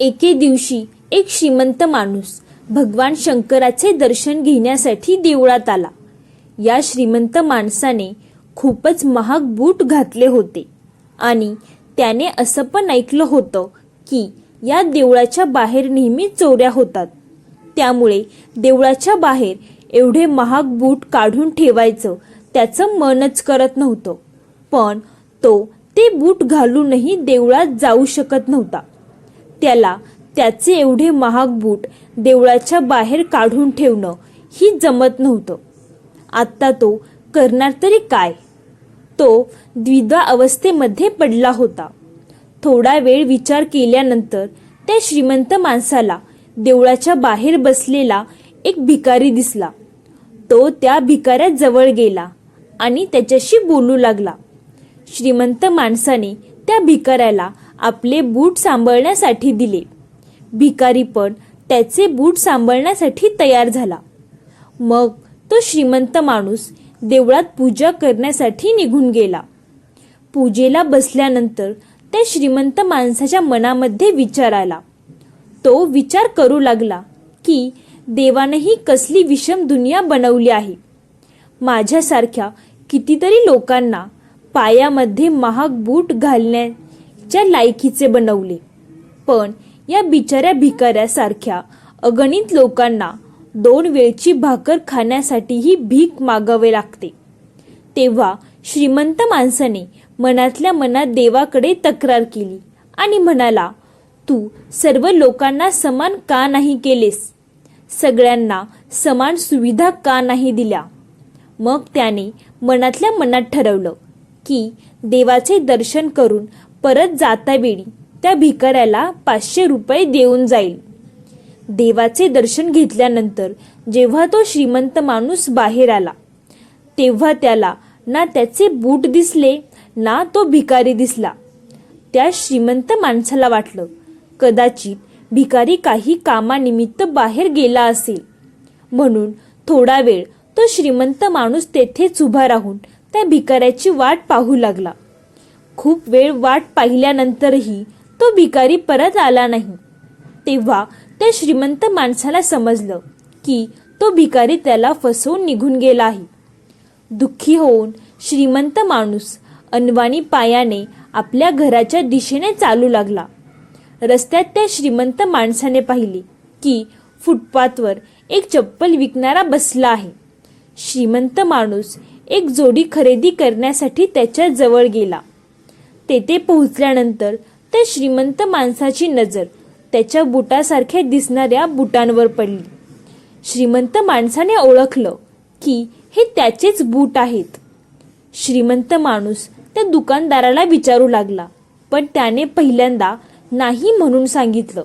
एके दिवशी एक श्रीमंत माणूस भगवान शंकराचे दर्शन घेण्यासाठी देवळात आला. या श्रीमंत माणसाने खूपच महाग बूट घातले होते आणि त्याने असं पण ऐकलं होतं की या देवळाच्या बाहेर नेहमी चोऱ्या होतात. त्यामुळे देवळाच्या बाहेर एवढे महाग बूट काढून ठेवायचं त्याचं मनच करत नव्हतं. पण तो ते बूट घालूनही देवळात जाऊ शकत नव्हता. त्याला त्याचे एवढे महाग बूट देवळाच्या बाहेर काढून ठेवणं ही जमत नव्हतं. आत्ता तो करणार तरी काय? तो द्विधा अवस्थेमध्ये पडला होता. थोडा वेळ विचार केल्यानंतर त्या श्रीमंत माणसाला देवळाच्या बाहेर बसलेला एक भिकारी दिसला. तो त्या भिकाऱ्याजवळ गेला आणि त्याच्याशी बोलू लागला. श्रीमंत माणसाने त्या भिकाऱ्याला आपले बूट सांभाळण्यासाठी दिले. भिकारी पण त्याचे बूट सांभाळण्यासाठी तयार झाला. मग तो श्रीमंत माणूस देवळात पूजा करण्यासाठी निघून गेला. पूजेला बसल्यानंतर त्या श्रीमंत माणसाच्या मनामध्ये विचार आला. तो विचार करू लागला की देवानंही कसली विषम दुनिया बनवली आहे. माझ्यासारख्या कितीतरी लोकांना पायामध्ये महाग बूट घालण्या च्या लायकीचे बनवले. पण या बिचाऱ्या भिकाऱ्यासारख्या अगणित लोकांना दोन वेळची भाकर खाण्यासाठीही भीक मागावे लागते. तेव्हा श्रीमंत माणसाने मनातल्या मनात देवाकडे तक्रार केली आणि म्हणाला तू सर्व लोकांना समान का नाही केलेस? सगळ्यांना समान सुविधा का नाही दिल्या? मग त्याने मनातल्या मनात ठरवलं की देवाचे दर्शन करून परत जातावेळी त्या भिकाऱ्याला पाचशे रुपये देऊन जाईल. देवाचे दर्शन घेतल्यानंतर जेव्हा तो श्रीमंत माणूस बाहेर आला तेव्हा त्याला ना त्याचे बूट दिसले ना तो भिकारी दिसला. त्या श्रीमंत माणसाला वाटलं कदाचित भिकारी काही कामानिमित्त बाहेर गेला असेल. म्हणून थोडा वेळ तो श्रीमंत माणूस तेथेच उभा राहून त्या भिकाऱ्याची वाट पाहू लागला. खूप वेळ वाट पाहिल्यानंतरही तो भिकारी परत आला नाही. तेव्हा त्या श्रीमंत माणसाला समजलं की तो भिकारी त्याला फसवून निघून गेला आहे दुःखी होऊन श्रीमंत माणूस अनवाणी पायाने आपल्या घराच्या दिशेने चालू लागला. रस्त्यात त्या श्रीमंत माणसाने पाहिले की फुटपाथवर एक चप्पल विकणारा बसला आहे. श्रीमंत माणूस एक जोडी खरेदी करण्यासाठी त्याच्याजवळ गेला. तेथे पोहोचल्यानंतर त्या श्रीमंत माणसाची नजर त्याच्या बुटासारख्या दिसणाऱ्या बुटांवर पडली. श्रीमंत माणसाने ओळखलं की हे त्याचेच बूट आहेत. श्रीमंत माणूस त्या दुकानदाराला विचारू लागला पण त्याने पहिल्यांदा नाही म्हणून सांगितलं.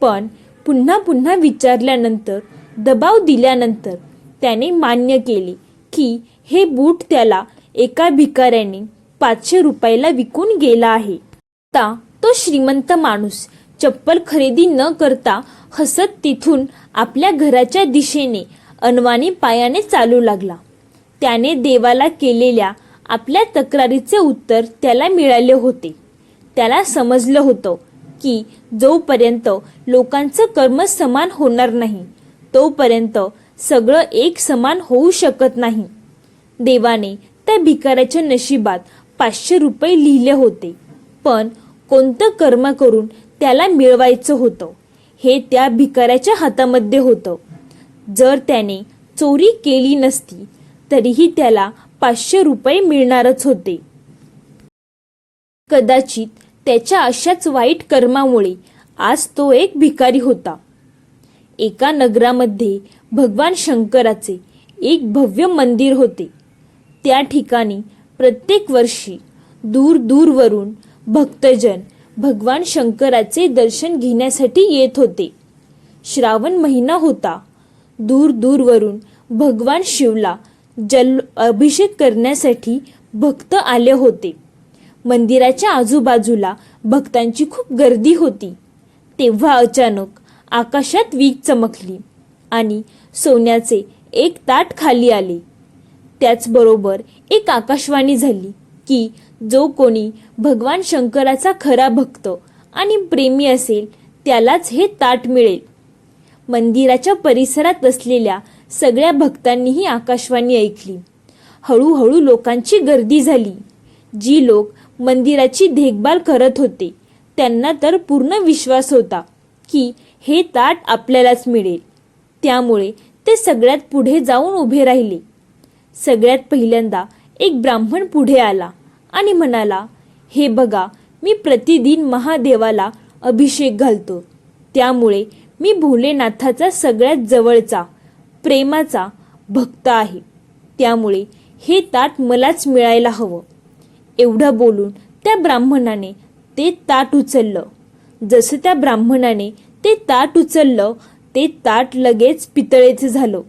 पण पुन्हा पुन्हा विचारल्यानंतर दबाव दिल्यानंतर त्याने मान्य केले की हे बूट त्याला एका भिकाऱ्याने पाचशे रुपयाला विकून गेला आहे. आता तो श्रीमंत माणूस चप्पल खरेदी न करता हसत तिथून आपल्या घराच्या दिशेने अनवाणी पायाने चालू लागला. त्याने देवाला केलेल्या आपल्या तक्रारीचे उत्तर त्याला मिळाले होते. त्याला समजलं होतं की जोपर्यंत लोकांचं कर्म समान होणार नाही तोपर्यंत सगळं एक समान होऊ शकत नाही. देवाने त्या भिकाऱ्याच्या नशिबात पाचशे रुपये लिहिले होते. पण कोणतं कर्म करून त्याला मिळवायचं होतं? हे त्या भिकाऱ्याच्या हातामध्ये होतं. जर त्याने चोरी केली नसती तरीही त्याला पाचशे रुपये मिळणारच होते. कदाचित त्याच्या अशाच वाईट कर्मामुळे आज तो एक भिकारी होता. एका नगरामध्ये भगवान शंकराचे एक भव्य मंदिर होते. त्या ठिकाणी प्रत्येक वर्षी दूर दूरवरून भक्तजन भगवान शंकराचे दर्शन घेण्यासाठी येत होते. श्रावण महिना होता. दूर दूरवरून भगवान शिवला जल अभिषेक करण्यासाठी भक्त आले होते. मंदिराच्या आजूबाजूला भक्तांची खूप गर्दी होती. तेव्हा अचानक आकाशात वीज चमकली आणि सोन्याचे एक ताट खाली आले. त्याचबरोबर एक आकाशवाणी झाली की जो कोणी भगवान शंकराचा खरा भक्त आणि प्रेमी असेल त्यालाच हे ताट मिळेल. मंदिराच्या परिसरात असलेल्या सगळ्या भक्तांनीही आकाशवाणी ऐकली. हळूहळू लोकांची गर्दी झाली. जी लोक मंदिराची देखभाल करत होते त्यांना तर पूर्ण विश्वास होता की हे ताट आपल्यालाच मिळेल. त्यामुळे ते सगळ्यात पुढे जाऊन उभे राहिले. सगळ्यात पहिल्यांदा एक ब्राह्मण पुढे आला आणि म्हणाला हे बघा मी प्रतिदिन महादेवाला अभिषेक घालतो. त्यामुळे मी भोलेनाथाचा सगळ्यात जवळचा प्रेमाचा भक्त आहे. त्यामुळे हे ताट मलाच मिळायला हवं. एवढं बोलून त्या ब्राह्मणाने ते ताट उचललं. जसं त्या ब्राह्मणाने ते ताट उचललं ते ताट लगेच पितळेचं झालं.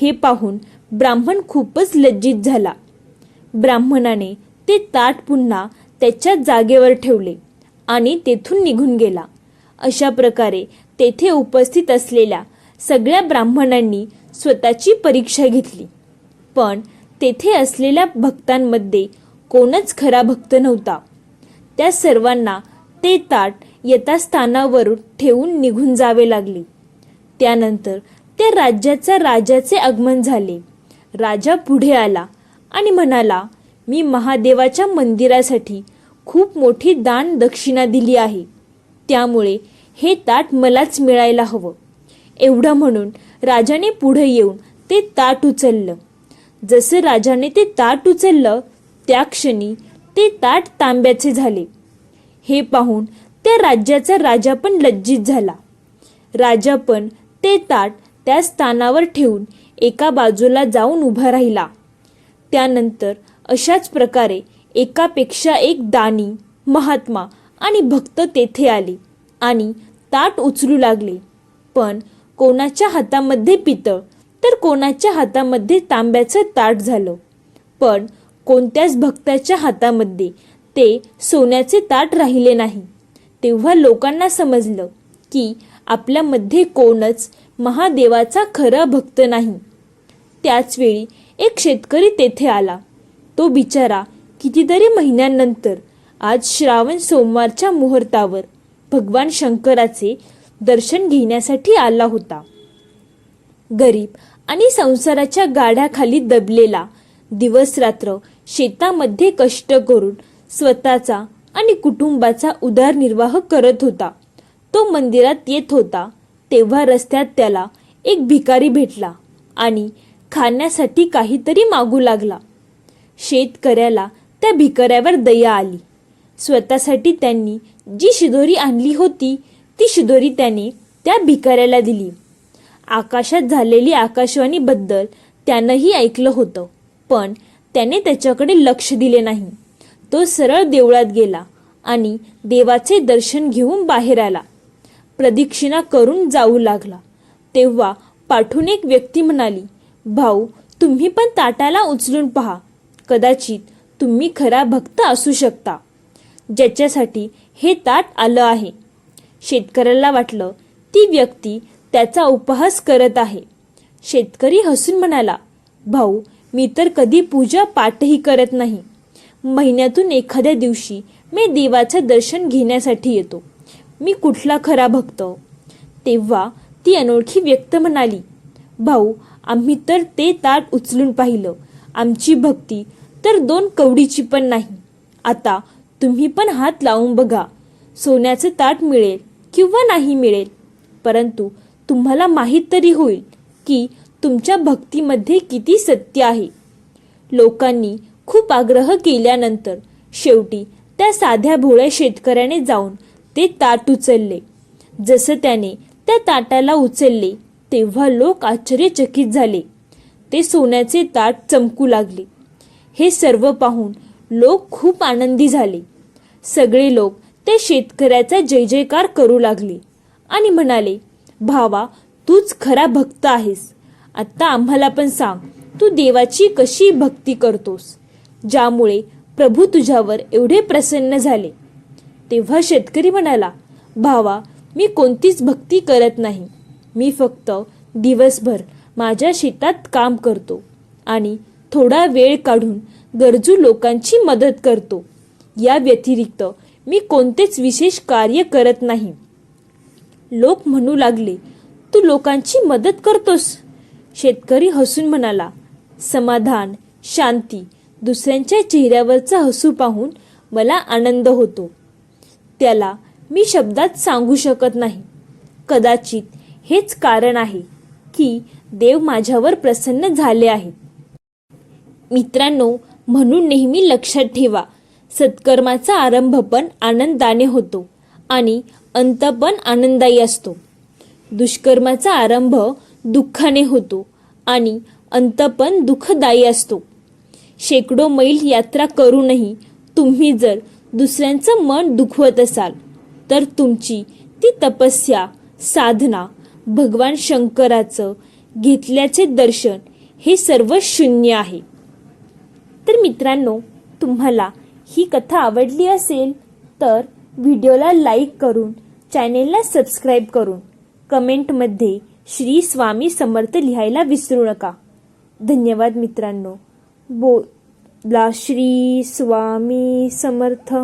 हे पाहून ब्राह्मण खूपच लज्जित झाला. ब्राह्मणाने ते ताट पुन्हा त्याच्या जागेवर ठेवले आणि तेथून निघून गेला. अशा प्रकारे तेथे उपस्थित असलेल्या सगळ्या ब्राह्मणांनी स्वतःची परीक्षा घेतली. पण तेथे असलेल्या भक्तांमध्ये कोणच खरा भक्त नव्हता. त्या सर्वांना ते ताट यथास्थानावरून ठेवून निघून जावे लागले. त्यानंतर त्या राज्याचा राजाचे आगमन झाले. राजा पुढे आला आणि म्हणाला मी महादेवाच्या मंदिरासाठी खूप मोठी दान दक्षिणा दिली आहे. त्यामुळे हे ताट मलाच मिळायला हवं. एवढं म्हणून राजाने पुढे येऊन ते ताट उचललं. जसं राजाने ते ताट उचललं त्या क्षणी ते ताट तांब्याचे झाले. हे पाहून त्या राज्याचा राजा पण लज्जित झाला. राजा पण ते ताट त्या स्थानावर ठेवून एका बाजूला जाऊन उभा राहिला. त्यानंतर अशाच प्रकारे एकापेक्षा एक दानी महात्मा आणि भक्त तेथे आले आणि ताट उचलू लागले. पण कोणाच्या हातामध्ये पितळ तर कोणाच्या हातामध्ये तांब्याचं ताट झालं. पण कोणत्याच भक्ताच्या हातामध्ये ते सोन्याचे ताट राहिले नाही. तेव्हा लोकांना समजलं की आपल्यामध्ये कोणच महादेवाचा खरा भक्त नाही. त्याचवेळी एक शेतकरी तेथे आला. तो बिचारा कितीतरी महिन्यांनंतर आज श्रावण सोमवारच्या मुहूर्तावर भगवान शंकराचे दर्शन घेण्यासाठी आला होता. गरीब आणि संसाराच्या गाड्याखाली दबलेला दिवस रात्र शेतामध्ये कष्ट करून स्वतःचा आणि कुटुंबाचा उदरनिर्वाह करत होता. तो मंदिरात येत होता. तेव्हा रस्त्यात त्याला एक भिकारी भेटला आणि खाण्यासाठी काहीतरी मागू लागला. शेतकऱ्याला त्या भिकाऱ्यावर दया आली. स्वतःसाठी त्यांनी जी शिदोरी आणली होती ती शिदोरी त्याने त्या भिकाऱ्याला दिली. आकाशात झालेली आकाशवाणीबद्दल त्यानंही ऐकलं होतं पण त्याने त्याच्याकडे लक्ष दिले नाही. तो सरळ देवळात गेला आणि देवाचे दर्शन घेऊन बाहेर आला. प्रदक्षिणा करून जाऊ लागला. तेव्हा पाठून एक व्यक्ती म्हणाली भाऊ तुम्ही पण ताटाला उचलून पहा. कदाचित तुम्ही खरा भक्त असू शकता. ज्याच्यासाठी हे ताट आलं आहे. शेतकऱ्याला वाटलं ती व्यक्ती त्याचा उपहास करत आहे. शेतकरी हसून म्हणाला भाऊ मी तर कधी पूजा पाठही करत नाही. महिन्यातून एखाद्या दिवशी मी देवाचं दर्शन घेण्यासाठी येतो. मी कुठला खरा भक्त? तेव्हा ती अनोळखी व्यक्त म्हणाली भाऊ आम्ही तर ते ताट उचलून पाहिलं. आमची भक्ती तर दोन कवडीची पण नाही. आता तुम्ही पण हात लावून बघा. सोन्याचं ताट मिळेल किंवा नाही मिळेल. परंतु तुम्हाला माहीत तरी होईल की तुमच्या भक्तीमध्ये किती सत्य आहे. लोकांनी खूप आग्रह केल्यानंतर शेवटी त्या साध्या भोळ्या शेतकऱ्याने जाऊन ते ताट उचलले. जसं त्याने त्या ताटाला उचलले तेव्हा लोक आश्चर्यचकित झाले. ते सोन्याचे ताट चमकू लागले. हे सर्व पाहून लोक खूप आनंदी झाले. सगळे लोक त्या शेतकऱ्याचा जय जयकार करू लागले आणि म्हणाले भावा तूच खरा भक्त आहेस. आत्ता आम्हाला पण सांग तू देवाची कशी भक्ती करतोस? ज्यामुळे प्रभू तुझ्यावर एवढे प्रसन्न झाले. तेव्हा शेतकरी म्हणाला भावा मी कोणतीच भक्ती करत नाही. मी फक्त दिवसभर माझ्या शेतात काम करतो आणि थोडा वेळ काढून गरजू लोकांची मदत करतो. या व्यतिरिक्त मी कोणतेच विशेष कार्य करत नाही. लोक म्हणू लागले तू लोकांची मदत करतोस. शेतकरी हसून म्हणाला समाधान शांती दुसऱ्यांच्या चेहऱ्यावरचा हसू पाहून मला आनंद होतो. त्याला मी शब्दात सांगू शकत नाही. कदाचित हेच कारण आहे की देव माझ्यावर प्रसन्न झाले आहेत मित्रांनो म्हणून नेहमी लक्षात ठेवा सत्कर्माचा आरंभ पण आनंदाने होतो आणि अंत पण आनंदायी असतो. दुष्कर्माचा आरंभ दुःखाने होतो आणि अंत पण दुःखदायी असतो. शेकडो मैल यात्रा करूनही तुम्ही जर दुसऱ्यांचं मन दुखवत असाल तर तुमची ती तपस्या साधना भगवान शंकराचं घेतल्याचे दर्शन हे सर्व शून्य आहे. तर मित्रांनो तुम्हाला ही कथा आवडली असेल तर व्हिडिओला लाईक करून चॅनेलला सबस्क्राईब करून कमेंटमध्ये श्री स्वामी समर्थ लिहायला विसरू नका. धन्यवाद मित्रांनो. बोला श्री स्वामी समर्थ.